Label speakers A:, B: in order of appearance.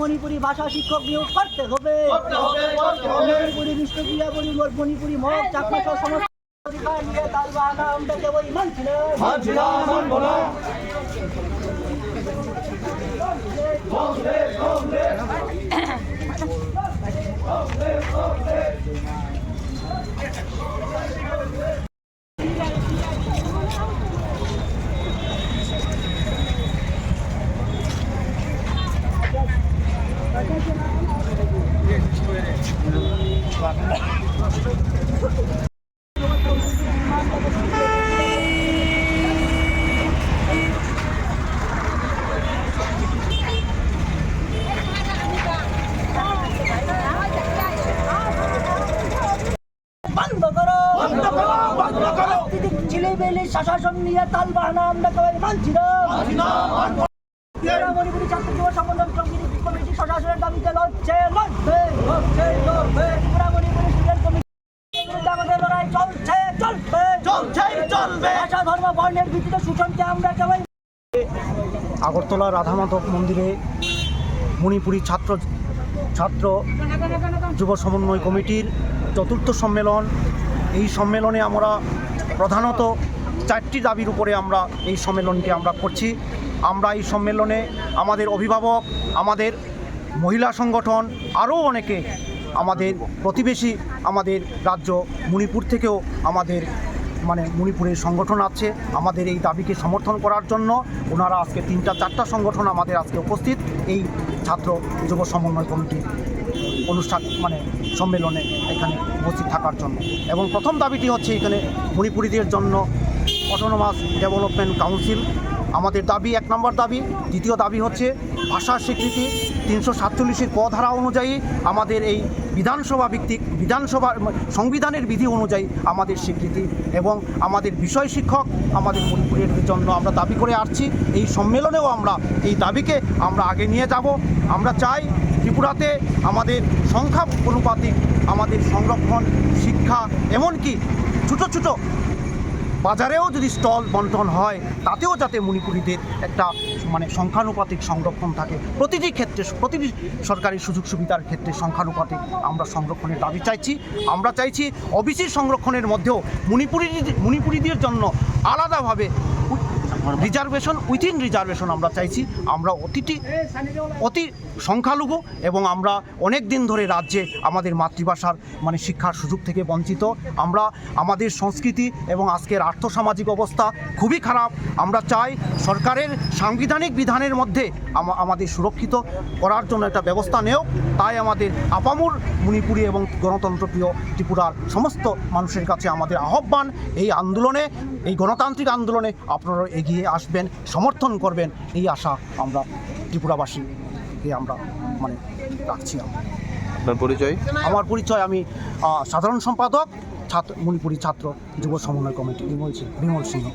A: মণিপুরি ভাষা শিক্ষক নিয়োগ করতে হবে। মণিপুরি বিশ্ববিদ্যালয় বলি মণিপুরি মত চাকমা সমস্ত অধিকার নিয়ে তাল বাহানা আমরা কেবল মানছি না
B: মানছি না মানবো না
A: ছেলেমেয়েদের শাসন নিয়ে তাল বাহানা আমরা কেবল মানছি না। মণিপুরি ছাত্র যুব সম্মেলন কমিটি প্রশাসনের দাবিতে লড়ছে লড়বে লড়ছে লড়বে ভাষা ধর্ম বর্ণের ভিত্তিতে শোষণকে আমরা কেবল
C: আগরতলা রাধা মাধব মন্দিরে মণিপুরি ছাত্র ছাত্র যুব সমন্বয় কমিটির চতুর্থ সম্মেলন। এই সম্মেলনে আমরা প্রধানত চারটি দাবির উপরে আমরা এই সম্মেলনটি আমরা করছি। আমরা এই সম্মেলনে আমাদের অভিভাবক আমাদের মহিলা সংগঠন আরও অনেকে আমাদের প্রতিবেশী আমাদের রাজ্য মণিপুর থেকেও আমাদের মানে মণিপুরের সংগঠন আছে, আমাদের এই দাবিকে সমর্থন করার জন্য ওনারা আজকে তিনটা, চারটা সংগঠন আমাদের আজকে উপস্থিত। এই ছাত্র যুব সমন্বয় কমিটি অনুষ্ঠান মানে সম্মেলনে এখানে উপস্থিত থাকার জন্য। এবং প্রথম দাবিটি হচ্ছে এখানে মণিপুরীদের জন্য অটোনোমাস ডেভেলপমেন্ট কাউন্সিল আমাদের দাবি এক নম্বর দাবি। দ্বিতীয় দাবি হচ্ছে ভাষার স্বীকৃতি তিনশো সাতচল্লিশের ক ধারা অনুযায়ী আমাদের এই বিধানসভা ভিত্তিক বিধানসভা সংবিধানের বিধি অনুযায়ী আমাদের স্বীকৃতি এবং আমাদের বিষয় শিক্ষক আমাদের মণিপুরের জন্য আমরা দাবি করে আসছি। এই সম্মেলনেও আমরা এই দাবিকে আমরা আগে নিয়ে যাব। আমরা চাই ত্রিপুরাতে আমাদের সংখ্যা অনুপাতিক আমাদের সংরক্ষণ, শিক্ষা, এমনকি ছোটো ছোটো বাজারেও যদি স্টল বন্টন হয়, তাতেও যাতে মণিপুরীদের একটা মানে সংখ্যানুপাতিক সংরক্ষণ থাকে। প্রতিটি ক্ষেত্রে, প্রতিটি সরকারি সুযোগ সুবিধার ক্ষেত্রে সংখ্যানুপাতিক আমরা সংরক্ষণের দাবি চাইছি। আমরা চাইছি ওবিসি সংরক্ষণের মধ্যেও মণিপুরী মণিপুরীদের জন্য আলাদাভাবে রিজার্ভেশন উইথিন রিজার্ভেশন আমরা চাইছি, আমরা অতিটি অতি সংখ্যালঘু এবং আমরা অনেক দিন ধরে রাজ্যে আমাদের মাতৃভাষার মানে শিক্ষার সুযোগ থেকে বঞ্চিত। আমরা আমাদের সংস্কৃতি এবং আজকের আর্থসামাজিক অবস্থা খুবই খারাপ। আমরা চাই সরকারের সাংবিধানিক বিধানের মধ্যে আমাদের সুরক্ষিত করার জন্য একটা ব্যবস্থা নেও তাই আমাদের আপামুর, মণিপুরী এবং গণতন্ত্রপ্রিয় ত্রিপুরার সমস্ত মানুষের কাছে আমাদের আহ্বান, এই আন্দোলনে, এই গণতান্ত্রিক আন্দোলনে আপনারা এগিয়ে আসবেন সমর্থন করবেন এই আশা আমরা ত্রিপুরাবাসী আমরা মানে রাখছি
D: আপনার পরিচয়?
C: আমার পরিচয় আমি সাধারণ সম্পাদক ছাত্র মণিপুরী ছাত্র যুব সমন্বয় কমিটি বিমল সিং বিমল সিংহ।